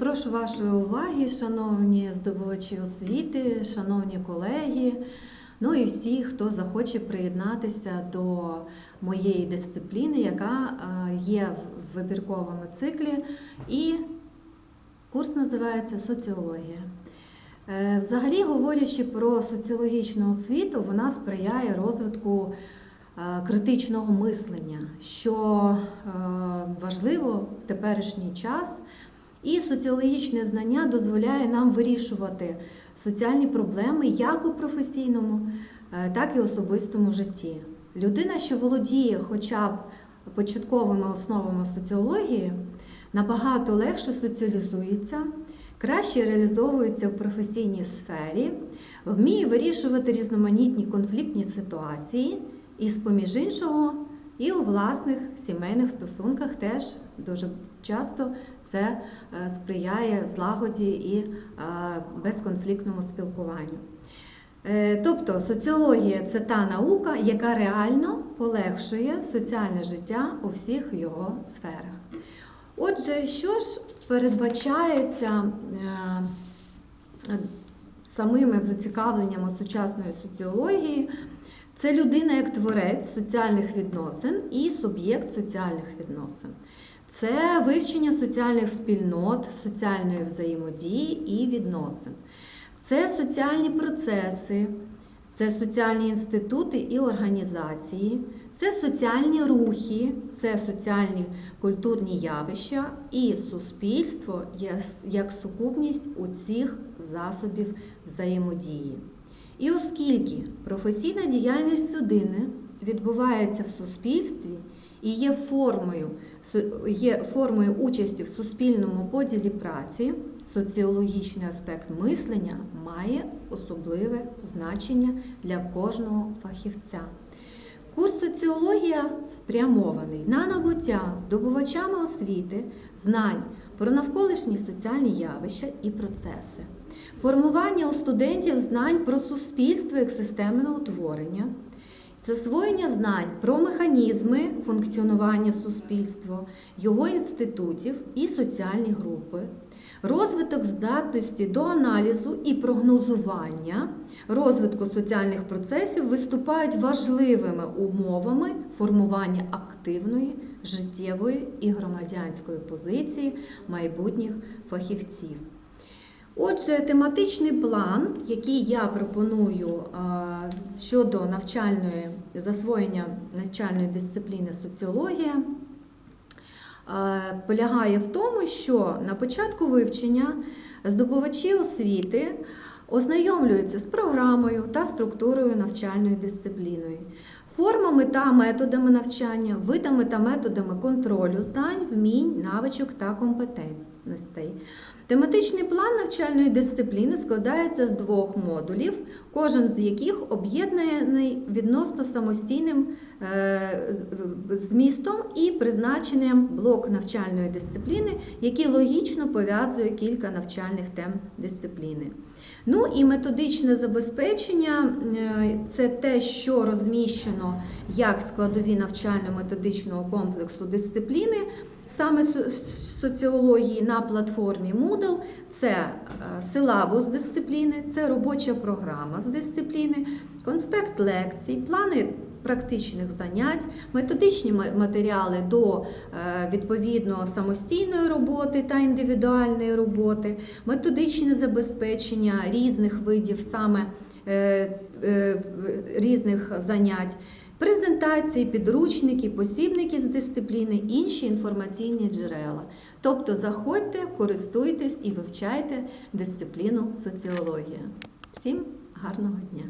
Прошу вашої уваги, шановні здобувачі освіти, шановні колеги, ну і всі, хто захоче приєднатися до моєї дисципліни, яка е, є в вибірковому циклі, і курс називається Соціологія. Е, Взагалі, говорячи про соціологічну освіту, вона сприяє розвитку е, критичного мислення, що важливо в теперішній час. І соціологічне знання дозволяє нам вирішувати соціальні проблеми як у професійному, е, так і особистому житті. Людина, що володіє хоча б початковими основами соціології, набагато легше соціалізується, краще реалізовується в професійній сфері, вміє вирішувати різноманітні конфліктні ситуації і, з-поміж іншого, і у власних сімейних стосунках теж дуже часто це е, сприяє злагоді і е, безконфліктному спілкуванню. Е, Тобто соціологія це та наука, яка реально полегшує соціальне життя у всіх його сферах. Отже, що ж передбачається самими зацікавленнями сучасної соціології? Це людина як творець соціальних відносин і суб'єкт соціальних відносин. Це вивчення соціальних спільнот, соціальної взаємодії і відносин. Це соціальні процеси, це соціальні інститути і організації, це соціальні рухи, це соціальні культурні явища і суспільство як сукупність усіх засобів взаємодії. І оскільки професійна діяльність людини відбувається в суспільстві і є формою, є формою участі в суспільному поділі праці, соціологічний аспект мислення має особливе значення для кожного фахівця. Курс соціологія спрямований на набуття здобувачами освіти, знань про навколишні соціальні явища і процеси, формування у студентів знань про суспільство як системне утворення, засвоєння знань про механізми функціонування суспільства, його інститутів і соціальні групи, розвиток здатності до аналізу і прогнозування розвитку соціальних процесів виступають важливими умовами формування активної, життєвої і громадянської позиції майбутніх фахівців. Отже, тематичний план, який я пропоную щодо навчальної засвоєння навчальної дисципліни соціологія, полягає в тому, що на початку вивчення здобувачі освіти ознайомлюються з програмою та структурою навчальної дисципліни, формами та методами навчання, видами та методами контролю знань, вмінь, навичок та компетентностей. Тематичний план навчальної дисципліни складається з двох модулів, кожен з яких об'єднаний відносно самостійним е, змістом і призначенням блок навчальної дисципліни, який логічно пов'язує кілька навчальних тем дисципліни. Ну і методичне забезпечення е, це те, що розміщено як складові навчально-методичного комплексу дисципліни саме соціології на платформі Moodle це е, силабус дисципліни, це робоча програма з дисципліни, конспект лекцій, плани практичних занять, методичні матеріали до е, відповідно самостійної роботи та індивідуальної роботи, методичне забезпечення різних видів саме е, різних занять. Презентації, підручники, посібники з дисципліни, інші інформаційні джерела. Тобто заходьте, користуйтесь і вивчайте дисципліну соціологія. Всім гарного дня!